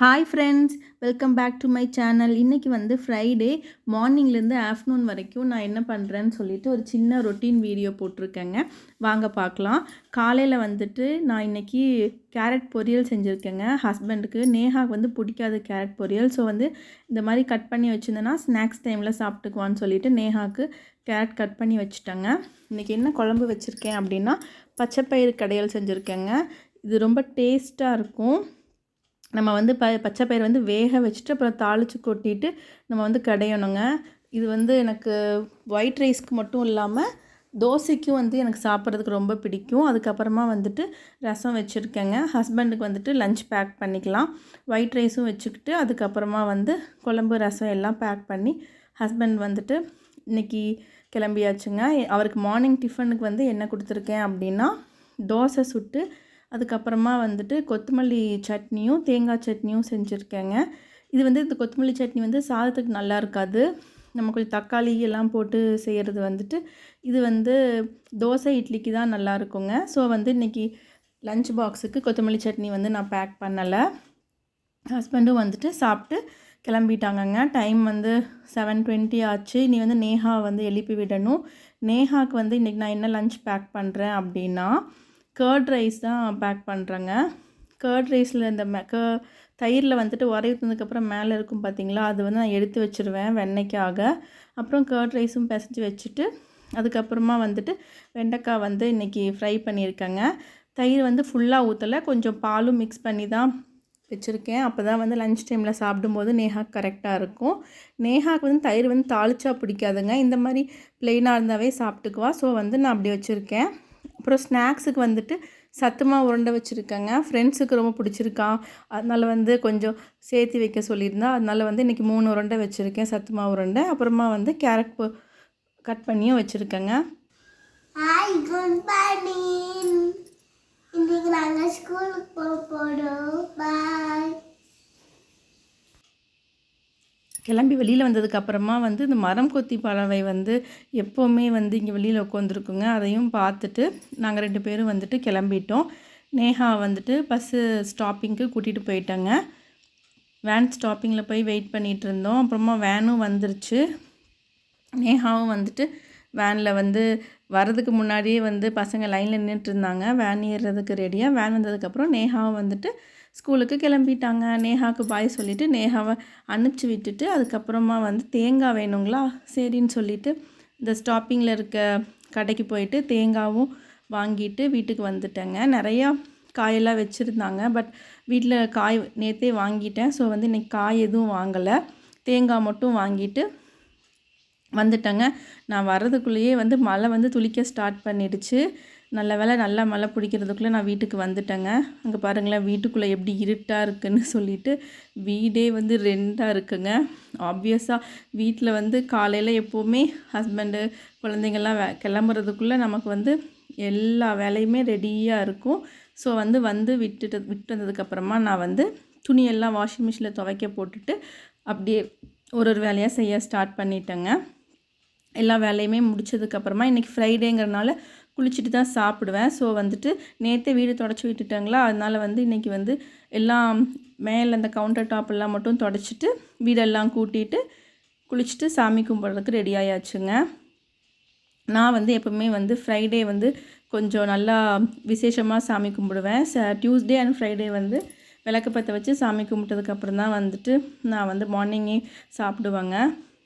Hi friends welcome back to my channel இன்றைக்கி வந்து Friday மார்னிங்லேருந்து afternoon வரைக்கும் நான் என்ன பண்ணுறேன்னு சொல்லிட்டு ஒரு சின்ன ரொட்டீன் வீடியோ போட்டிருக்கேங்க. வாங்க பார்க்கலாம். காலையில் வந்துட்டு நான் இன்றைக்கி கேரட் பொரியல் செஞ்சுருக்கேங்க. ஹஸ்பண்டுக்கு நேஹாக்கு வந்து பிடிக்காத கேரட் பொரியல். ஸோ வந்து இந்த மாதிரி கட் பண்ணி வச்சுருந்தேன்னா ஸ்நாக்ஸ் டைமில் சாப்பிட்டுக்குவான்னு சொல்லிட்டு நேஹாக்கு கேரட் கட் பண்ணி வச்சுட்டேங்க. இன்றைக்கி என்ன குழம்பு வச்சுருக்கேன் அப்படின்னா பச்சைப்பயிறு கடையல் செஞ்சுருக்கேங்க. இது ரொம்ப டேஸ்ட்டாக இருக்கும். நம்ம வந்து ப பச்சை பயிர் வந்து வேக வச்சுட்டு அப்புறம் தாளித்து கொட்டிட்டு நம்ம வந்து கடையணுங்க. இது வந்து எனக்கு ஒயிட் ரைஸ்க்கு மட்டும் இல்லாமல் தோசைக்கும் வந்து எனக்கு சாப்பிட்றதுக்கு ரொம்ப பிடிக்கும். அதுக்கப்புறமா வந்துட்டு ரசம் வச்சுருக்கேங்க. ஹஸ்பண்டுக்கு வந்துட்டு லஞ்ச் பேக் பண்ணிக்கலாம். ஒயிட் ரைஸும் வச்சுக்கிட்டு அதுக்கப்புறமா வந்து குழம்பு ரசம் எல்லாம் பேக் பண்ணி ஹஸ்பண்ட் வந்துட்டு இன்றைக்கி கிளம்பியாச்சுங்க. அவருக்கு மார்னிங் டிஃபனுக்கு வந்து என்ன கொடுத்துருக்கேன் அப்படின்னா தோசை சுட்டு அதுக்கப்புறமா வந்துட்டு கொத்தமல்லி சட்னியும் தேங்காய் சட்னியும் செஞ்சுருக்கேங்க. இது வந்து இந்த கொத்தமல்லி சட்னி வந்து சாதத்துக்கு நல்லா இருக்காது. நம்ம கொஞ்சம் தக்காளி எல்லாம் போட்டு செய்கிறது வந்துட்டு இது வந்து தோசை இட்லிக்கு தான் நல்லா இருக்குங்க. ஸோ வந்து இன்றைக்கி லஞ்ச் பாக்ஸுக்கு கொத்தமல்லி சட்னி வந்து நான் பேக் பண்ணலை. ஹஸ்பண்டும் வந்துட்டு சாப்பிட்டு கிளம்பிட்டாங்கங்க. டைம் வந்து செவன் டுவெண்ட்டி ஆச்சு. நீ வந்து நேஹா வந்து எழுப்பி விடணும். நேஹாவுக்கு வந்து இன்றைக்கி நான் என்ன லஞ்ச் பேக் பண்ணுறேன் அப்படின்னா கேர்ட் ரைஸ் தான் பேக் பண்ணுறேங்க கேர்ட் ரைஸில் இந்த மே க தயிரில் வந்துட்டு உரை மேலே இருக்கும் பார்த்தீங்களா அது வந்து நான் எடுத்து வச்சுருவேன் வெண்ணெய்க்காக. அப்புறம் கேர்ட் ரைஸும் பிசைஞ்சு வச்சுட்டு அதுக்கப்புறமா வந்துட்டு வெண்டைக்காய் வந்து இன்றைக்கி ஃப்ரை பண்ணியிருக்கேங்க. தயிர் வந்து ஃபுல்லாக ஊற்றலை கொஞ்சம் பாலும் மிக்ஸ் பண்ணி தான் வச்சுருக்கேன். அப்போ தான் வந்து லஞ்ச் டைமில் சாப்பிடும்போது நேஹாக்கு கரெக்டாக இருக்கும். நேஹாக்கு வந்து தயிர் வந்து தாளிச்சா பிடிக்காதுங்க. இந்த மாதிரி பிளெயினாக இருந்தாவே சாப்பிட்டுக்குவா. ஸோ வந்து நான் அப்படி வச்சுருக்கேன். அப்புறம் ஸ்நாக்ஸுக்கு வந்துட்டு சத்துமா உருண்டை வச்சுருக்கேங்க. ஃப்ரெண்ட்ஸுக்கு ரொம்ப பிடிச்சிருக்கா. அதனால் வந்து கொஞ்சம் சேர்த்து வைக்க சொல்லியிருந்தா. அதனால் வந்து இன்றைக்கி மூணு உருண்டை வச்சுருக்கேன். சத்துமா உருண்டை அப்புறமா வந்து கேரட் கட் பண்ணியும் வச்சுருக்கேங்க ஹாய் குட் மார்னிங் இன்னைக்கு நாங்கள் ஸ்கூலுக்கு போக போகிறோம் பாய் கிளம்பி வெளியில் வந்ததுக்கப்புறமா வந்து இந்த மரம் கொத்தி பறவை வந்து எப்போவுமே வந்து இங்கே வெளியில் உட்காந்துருக்குங்க அதையும் பார்த்துட்டு நாங்கள் ரெண்டு பேரும் வந்துட்டு கிளம்பிட்டோம். நேஹா வந்துட்டு பஸ்ஸு ஸ்டாப்பிங்க்கு கூட்டிகிட்டு போயிட்டாங்க. வேன் ஸ்டாப்பிங்கில் போய் வெயிட் பண்ணிகிட்டு இருந்தோம். அப்புறமா வேனும் வந்துருச்சு. நேஹாவும் வந்துட்டு வேனில் வந்து வரதுக்கு முன்னாடியே வந்து பசங்க லைனில் நின்றுட்டு இருந்தாங்க வேன் ஏறுறதுக்கு ரெடியாக வேன் வந்ததுக்கப்புறம் நேஹாவை வந்துட்டு ஸ்கூலுக்கு கிளம்பிட்டாங்க. நேஹாவுக்கு பாய் சொல்லிவிட்டு நேஹாவை அனுப்பிச்சி விட்டுட்டு அதுக்கப்புறமா வந்து தேங்காய் வேணுங்களா? சரின்னு சொல்லிவிட்டு இந்த ஸ்டாப்பிங்கில் இருக்க கடைக்கு போயிட்டு தேங்காவும் வாங்கிட்டு வீட்டுக்கு வந்துட்டேங்க. நிறையா காயெல்லாம் வச்சுருந்தாங்க. பட் வீட்டில் காய் நேற்றே வாங்கிட்டேன். ஸோ வந்து இன்றைக்கி காய் எதுவும் வாங்கலை. தேங்காய் மட்டும் வாங்கிட்டு வந்துட்டேங்க. நான் வர்றதுக்குள்ளேயே வந்து மழை வந்து துளிக்க ஸ்டார்ட் பண்ணிடுச்சு. நல்ல வேலை நல்லா மழை பிடிக்கிறதுக்குள்ளே நான் வீட்டுக்கு வந்துட்டேங்க. அங்கே பாருங்களேன் வீட்டுக்குள்ளே எப்படி இருட்டாக இருக்குன்னு சொல்லிட்டு வீடே வந்து ரெண்டாக இருக்குங்க. ஆப்வியஸாக வீட்டில் வந்து காலையில் எப்போவுமே ஹஸ்பண்டு குழந்தைங்கள்லாம் வே கிளம்புறதுக்குள்ளே நமக்கு வந்து எல்லா வேலையுமே ரெடியாக இருக்கும். ஸோ வந்து வந்து விட்டுட்டு விட்டு வந்ததுக்கப்புறமா நான் வந்து துணியெல்லாம் வாஷிங் மிஷினில் துவைக்க போட்டுட்டு அப்படியே ஒரு ஒரு வேலையாக செய்ய ஸ்டார்ட் பண்ணிட்டேங்க. எல்லா வேலையுமே முடிச்சதுக்கப்புறமா இன்றைக்கி ஃப்ரைடேங்கிறனால குளிச்சுட்டு தான் சாப்பிடுவேன். ஸோ வந்துட்டு நேற்றே வீடு தொடச்சி விட்டுட்டாங்களா? அதனால் வந்து இன்றைக்கி வந்து எல்லாம் மேலே அந்த கவுண்டர் டாப் எல்லாம் மட்டும் தொடச்சிட்டு வீடெல்லாம் கூட்டிட்டு குளிச்சுட்டு சாமி கும்பிட்றதுக்கு ரெடி ஆயாச்சுங்க. நான் வந்து எப்போவுமே வந்து ஃப்ரைடே வந்து கொஞ்சம் நல்லா விசேஷமாக சாமி கும்பிடுவேன். ச டியூஸ்டே அண்ட் ஃப்ரைடே வந்து விளக்கு பற்ற வச்சு சாமி கும்பிட்டதுக்கப்புறம் தான் வந்துட்டு நான் வந்து மார்னிங்கே சாப்பிடுவேங்க.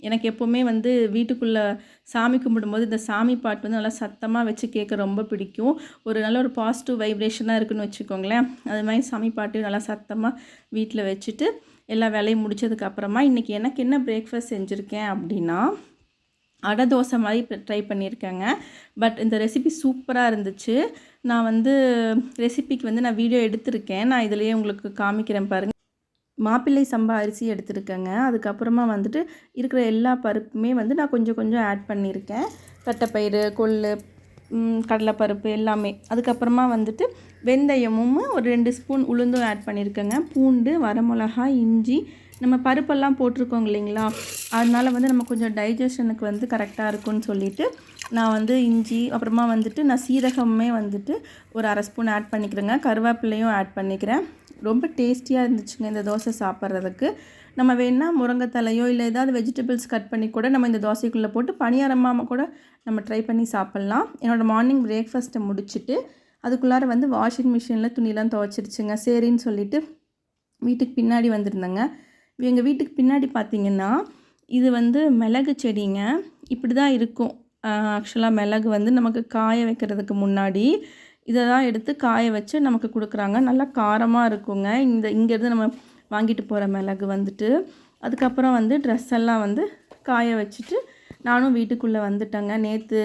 எனக்கு எப்போவுமே வந்து வீட்டுக்குள்ளே சாமி கும்பிடும்போது இந்த சாமி பாட்டு வந்து நல்லா சத்தமாக வச்சு கேட்க ரொம்ப பிடிக்கும். ஒரு நல்ல ஒரு பாசிட்டிவ் வைப்ரேஷனாக இருக்குன்னு வச்சுக்கோங்களேன். அது மாதிரி சாமி பாட்டு நல்லா சத்தமாக வீட்டில் வச்சுட்டு எல்லா வேலையும் முடிச்சதுக்கப்புறமா இன்றைக்கி எனக்கு என்ன பிரேக்ஃபாஸ்ட் செஞ்சுருக்கேன் அப்படின்னா அடை தோசை மாதிரி ட்ரை பண்ணியிருக்கேங்க பட் இந்த ரெசிபி சூப்பராக இருந்துச்சு. நான் வந்து ரெசிபிக்கு வந்து நான் வீடியோ எடுத்திருக்கேன். நான் இதிலேயே உங்களுக்கு காமிக்கிறேன் பாருங்கள் மாப்பிள்ளை சம்பா அரிசி எடுத்துருக்கேங்க. அதுக்கப்புறமா வந்துட்டு இருக்கிற எல்லா பருப்புமே வந்து நான் கொஞ்சம் கொஞ்சம் ஆட் பண்ணியிருக்கேன். தட்டைப்பயிறு கொள்ளு கடலைப்பருப்பு எல்லாமே. அதுக்கப்புறமா வந்துட்டு வெந்தயமும் ஒரு ரெண்டு ஸ்பூன் உளுந்தும் ஆட் பண்ணியிருக்கேங்க. பூண்டு வரமிளகா இஞ்சி. நம்ம பருப்பெல்லாம் போட்டிருக்கோங்க இல்லைங்களா? அதனால் வந்து நம்ம கொஞ்சம் டைஜஷனுக்கு வந்து கரெக்டாக இருக்கும்னு சொல்லிவிட்டு நான் வந்து இஞ்சி அப்புறமா வந்துட்டு நான் சீரகமே வந்துட்டு ஒரு அரை ஸ்பூன் ஆட் பண்ணிக்கிறேங்க. கருவேப்பிலையும் ஆட் பண்ணிக்கிறேன். ரொம்ப டேஸ்டியாக இருந்துச்சுங்க இந்த தோசை சாப்பிட்றதுக்கு. நம்ம வேணால் முருங்கைத்தலையோ இல்லை ஏதாவது வெஜிடபிள்ஸ் கட் பண்ணி கூட நம்ம இந்த தோசைக்குள்ளே போட்டு பணியாரமாக கூட நம்ம ட்ரை பண்ணி சாப்பிட்லாம். என்னோடய மார்னிங் பிரேக்ஃபாஸ்ட்டை முடிச்சுட்டு அதுக்குள்ளார வந்து வாஷிங் மிஷினில் துணிலாம் துவைச்சிருச்சுங்க. சரின்னு சொல்லிட்டு வீட்டுக்கு பின்னாடி வந்திருந்தேங்க. எங்கள் வீட்டுக்கு பின்னாடி பார்த்திங்கன்னா இது வந்து மிளகு செடிங்க. இப்படி தான் இருக்கும் ஆக்சுவலாக மிளகு வந்து நமக்கு காய வைக்கிறதுக்கு முன்னாடி இதை தான் எடுத்து காய வச்சு நமக்கு கொடுக்குறாங்க. நல்லா காரமாக இருக்குங்க. இந்த இங்கேருந்து நம்ம வாங்கிட்டு போகிற மிளகு வந்துட்டு அதுக்கப்புறம் வந்து ட்ரெஸ் எல்லாம் வந்து காய வச்சுட்டு நானும் வீட்டுக்குள்ளே வந்துட்டேங்க. நேற்று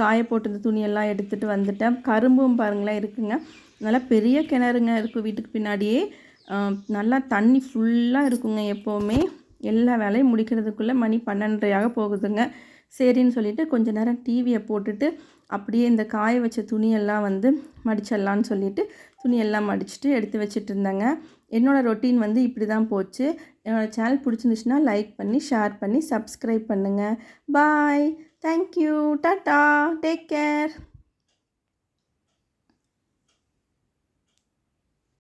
காய போட்டிருந்த துணியெல்லாம் எடுத்துகிட்டு வந்துட்டேன். கரும்பும் பாருங்களேன் இருக்குங்க. நல்லா பெரிய கிணறுங்க இருக்கும் வீட்டுக்கு பின்னாடியே. நல்லா தண்ணி ஃபுல்லாக இருக்குங்க எப்போவுமே. எல்லா வேலையும் முடிக்கிறதுக்குள்ளே மணி பன்னெண்டரையாக போகுதுங்க. சரின்னு சொல்லிட்டு கொஞ்ச நேரம் டிவியை போட்டுட்டு அப்படியே இந்த காய வச்ச துணியெல்லாம் வந்து மடிச்சிடலான்னு சொல்லிட்டு துணியெல்லாம் மடிச்சுட்டு எடுத்து வச்சுட்டு இருந்தேங்க என்னோடய ரொட்டீன் வந்து இப்படி தான் போச்சு. என்னோடய சேனல் பிடிச்சிருந்துச்சுன்னா லைக் பண்ணி ஷேர் பண்ணி சப்ஸ்கிரைப் பண்ணுங்கள் bye thank you tata take care